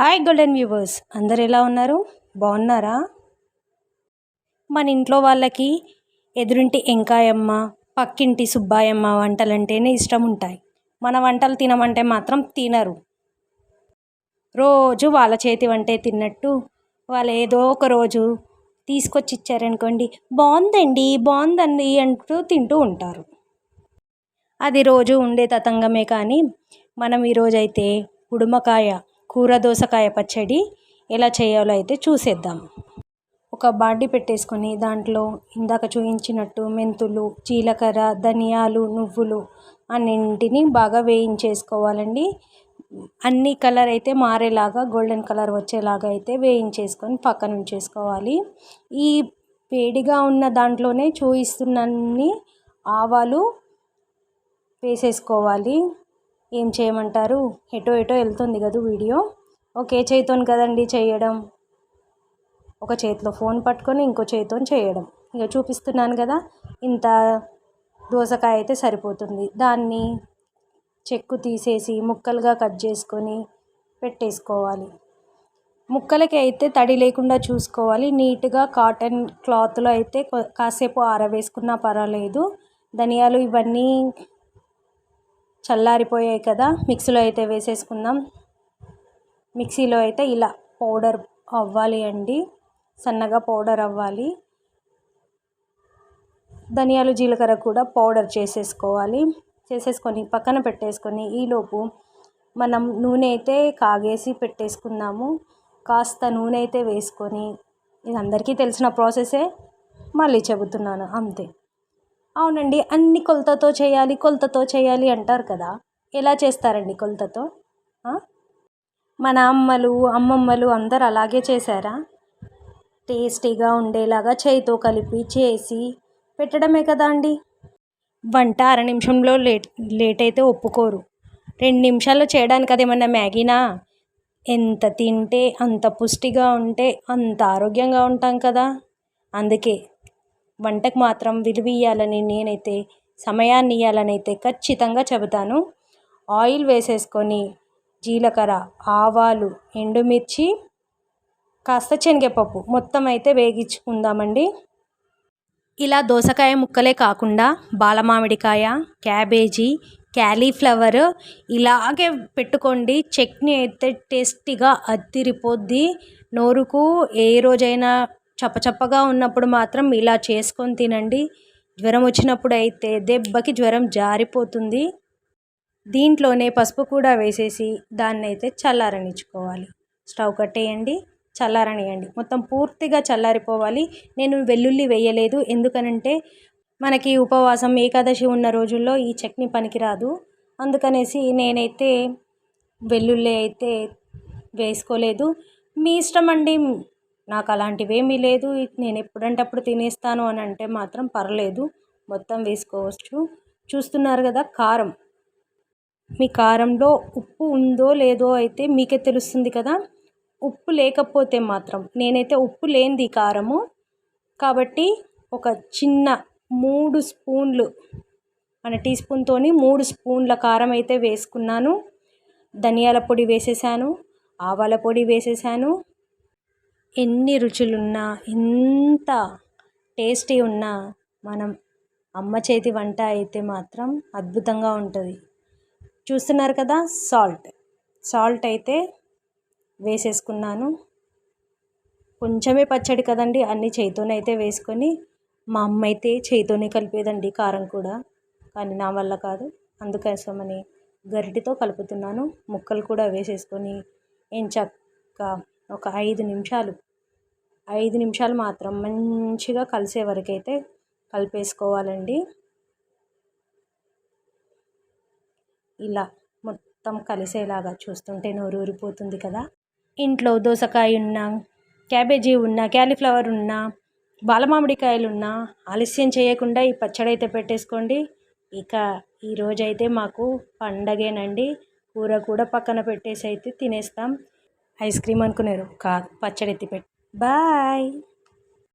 Hi golden viewers అందరు ఎలా ఉన్నారు? బాగున్నారా? మన ఇంట్లో వాళ్ళకి ఎదురింటి ఎంకాయమ్మ పక్కింటి సుబ్బాయమ్మ వంటలంటేనే ఇష్టం ఉంటాయి మన వంటలు తినమంటే మాత్రం తినరు. రోజు వాళ్ళ చేతి వంటే తిన్నట్టు వాళ్ళు ఏదో ఒక రోజు తీసుకొచ్చి ఇచ్చారనుకోండి బాగుందండి బాగుందండి అంటూ తింటూ ఉంటారు. అది రోజు ఉండే తతంగమే కానీ మనం ఈరోజైతే గుడుమకాయ కూర దోసకాయ పచ్చడి ఎలా చేయాలో అయితే చూసేద్దాం. ఒక బాండి పెట్టేసుకొని దాంట్లో ఇందాక చూపించినట్టు మెంతులు జీలకర్ర ధనియాలు నువ్వులు అన్నింటినీ బాగా వేయించేసుకోవాలండి. అన్ని కలర్ అయితే మారేలాగా గోల్డెన్ కలర్ వచ్చేలాగా అయితే వేయించేసుకొని పక్కన ఉంచేసుకోవాలి. ఈ వేడిగా ఉన్న దాంట్లోనే చూపిస్తున్నన్ని ఆవాలు వేసేసుకోవాలి. ఏం చేయమంటారు? ఎటో ఎటో వెళ్తుంది కదా వీడియో. ఓకే చేతితో కదండి చేయడం. ఒక చేతిలో ఫోన్ పట్టుకొని ఇంకో చేతితో చేయడం. ఇక చూపిస్తున్నాను కదా ఇంత దోసకాయ అయితే సరిపోతుంది. దాన్ని చెక్కు తీసేసి ముక్కలుగా కట్ చేసుకొని పెట్టేసుకోవాలి. ముక్కలకి అయితే తడి లేకుండా చూసుకోవాలి. నీట్గా కాటన్ క్లాత్లో అయితే కాసేపు ఆరవేసుకున్నా పర్వాలేదు. ధనియాలు ఇవన్నీ చల్లారిపోయాయి కదా మిక్సీలో అయితే వేసేసుకుందాం. మిక్సీలో అయితే ఇలా పౌడర్ అవ్వాలి అండి. సన్నగా పౌడర్ అవ్వాలి. ధనియాలు జీలకర్ర కూడా పౌడర్ చేసేసుకోవాలి. చేసేసుకొని పక్కన పెట్టేసుకొని ఈలోపు మనం నూనె అయితే కాగేసి పెట్టేసుకుందాము. కాస్త నూనె అయితే వేసుకొని ఇది అందరికీ తెలిసిన ప్రాసెసే మళ్ళీ చెబుతున్నాను అంతే. అవునండి అన్ని కొలతతో చేయాలి కొలతతో చేయాలి అంటారు కదా. ఎలా చేస్తారండి కొలతతో? మన అమ్మలు అమ్మమ్మలు అందరు అలాగే చేశారా? టేస్టీగా ఉండేలాగా చేయితో కలిపి చేసి పెట్టడమే కదా అండి. వంట అర నిమిషంలో లేట్ లేట్ అయితే ఒప్పుకోరు. రెండు నిమిషాల్లో చేయడానికి అదేమన్నా మ్యాగీనా? ఎంత తింటే అంత పుష్టిగా ఉంటే అంత ఆరోగ్యంగా ఉంటాం కదా. అందుకే వంటకు మాత్రం విలువ ఇవ్వాలని నేనైతే సమయాన్ని ఇవ్వాలని అయితే ఖచ్చితంగా చెబుతాను. ఆయిల్ వేసేసుకొని జీలకర్ర ఆవాలు ఎండుమిర్చి కాస్త శనగపప్పు మొత్తం అయితే వేగించుకుందామండి. ఇలా దోసకాయ ముక్కలే కాకుండా బాలమామిడికాయ క్యాబేజీ క్యాలీఫ్లవర్ ఇలాగే పెట్టుకోండి. చట్నీ అయితే టేస్టీగా అద్దిరిపోద్ది. నోరుకు ఏ రోజైనా చప్పచప్పగా ఉన్నప్పుడు మాత్రం ఇలా చేసుకొని తినండి. జ్వరం వచ్చినప్పుడు అయితే దెబ్బకి జ్వరం జారిపోతుంది. దీంట్లోనే పసుపు కూడా వేసేసి దాన్ని అయితే చల్లారనిచ్చుకోవాలి. స్టవ్ కట్టేయండి చల్లారనియండి. మొత్తం పూర్తిగా చల్లారిపోవాలి. నేను వెల్లుల్లి వేయలేదు. ఎందుకనంటే మనకి ఉపవాసం ఏకాదశి ఉన్న రోజుల్లో ఈ చట్నీ పనికిరాదు. అందుకనేసి నేనైతే వెల్లుల్లి అయితే వేసుకోలేదు. మీ ఇష్టం అండి నాకు అలాంటివి ఏమీ లేదు. నేను ఎప్పుడంటే అప్పుడు తినేస్తాను అని అంటే మాత్రం పర్లేదు. మొత్తం వేసుకోవచ్చు. చూస్తున్నారు కదా కారం. మీ కారంలో ఉప్పు ఉందో లేదో అయితే మీకే తెలుస్తుంది కదా. ఉప్పు లేకపోతే మాత్రం నేనైతే ఉప్పు లేనిది కారము. కాబట్టి ఒక చిన్న మూడు స్పూన్లు మన టీ స్పూన్తో మూడు స్పూన్ల కారం అయితే వేసుకున్నాను. ధనియాల పొడి వేసేసాను. ఆవాల పొడి వేసేసాను. ఎన్ని రుచులున్నా ఎంత టేస్టీ ఉన్నా మనం అమ్మ చేతి వంట అయితే మాత్రం అద్భుతంగా ఉంటుంది. చూస్తున్నారు కదా సాల్ట్. సాల్ట్ అయితే వేసేసుకున్నాను. కొంచెమే పచ్చడి కదండి అన్ని చేతితోనే అయితే వేసుకొని మా అమ్మ అయితే చేతితోనే కలిపేదండి కారం కూడా. కానీ నా వల్ల కాదు. అందుకోసమని గరిటితో కలుపుతున్నాను. ముక్కలు కూడా వేసేసుకొని ఎంచక్క ఒక ఐదు నిమిషాలు ఐదు నిమిషాలు మాత్రం మంచిగా కలిసే వరకైతే కలిపేసుకోవాలండి. ఇలా మొత్తం కలిసేలాగా చూస్తుంటే నోరు ఊరిపోతుంది కదా. ఇంట్లో దోసకాయ ఉన్నా క్యాబేజీ ఉన్నా క్యాలీఫ్లవర్ ఉన్నా బాలమామిడికాయలు ఉన్నా ఆలస్యం చేయకుండా ఈ పచ్చడి అయితే పెట్టేసుకోండి. ఇక ఈరోజైతే మాకు పండగేనండి. కూర కూడా పక్కన పెట్టేసి అయితే తినేస్తాం. ఐస్ క్రీమ్ అనుకున్నారు. కాదు పచ్చడి ఎత్తి పెట్టి Bye!